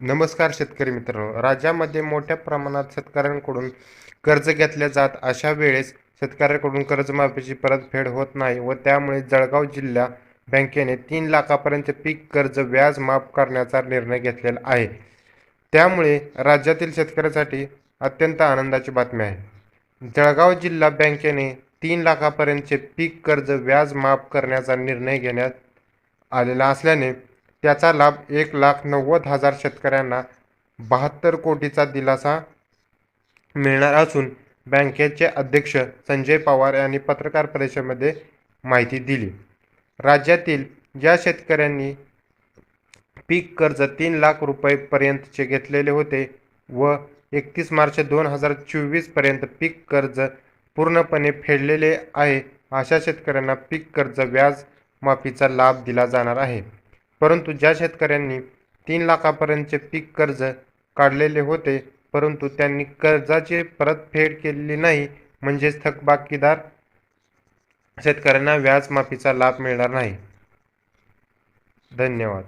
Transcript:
नमस्कार शेतकरी मित्रांनो. राज्यामध्ये मोठ्या प्रमाणात शेतकऱ्यांकडून कर्ज घेतले जात. अशा वेळेस शेतकऱ्याकडून कर्जमाफीची परतफेड होत नाही व त्यामुळे जळगाव जिल्हा बँकेने तीन लाखापर्यंत पीक कर्ज व्याज माफ करण्याचा निर्णय घेतलेला आहे. त्यामुळे राज्यातील शेतकऱ्यासाठी अत्यंत आनंदाची बातमी आहे. जळगाव जिल्हा बँकेने तीन लाखापर्यंतचे पीक कर्ज व्याज माफ करण्याचा निर्णय घेण्यात आलेला असल्याने त्याचा लाभ एक लाख नव्वद हजार शेतकऱ्यांना बहात्तर कोटीचा दिलासा मिळणार असून बँकेचे अध्यक्ष संजय पवार यांनी पत्रकार परिषदेमध्ये माहिती दिली. राज्यातील ज्या शेतकऱ्यांनी पीक कर्ज तीन लाख रुपयेपर्यंतचे घेतलेले होते व एकतीस मार्च दोन हजार चोवीसपर्यंत पीक कर्ज पूर्णपणे फेडलेले आहे अशा शेतकऱ्यांना पीक कर्ज व्याज माफीचा लाभ दिला जाणार आहे. परंतु ज्या शेतकऱ्यांनी तीन लाखापर्यंतचे पीक कर्ज काढलेले होते परंतु त्यांनी कर्जाची परतफेड केलेली नाही म्हणजेच थकबाकीदार शेतकऱ्यांना व्याजमाफीचा लाभ मिळणार नाही. धन्यवाद.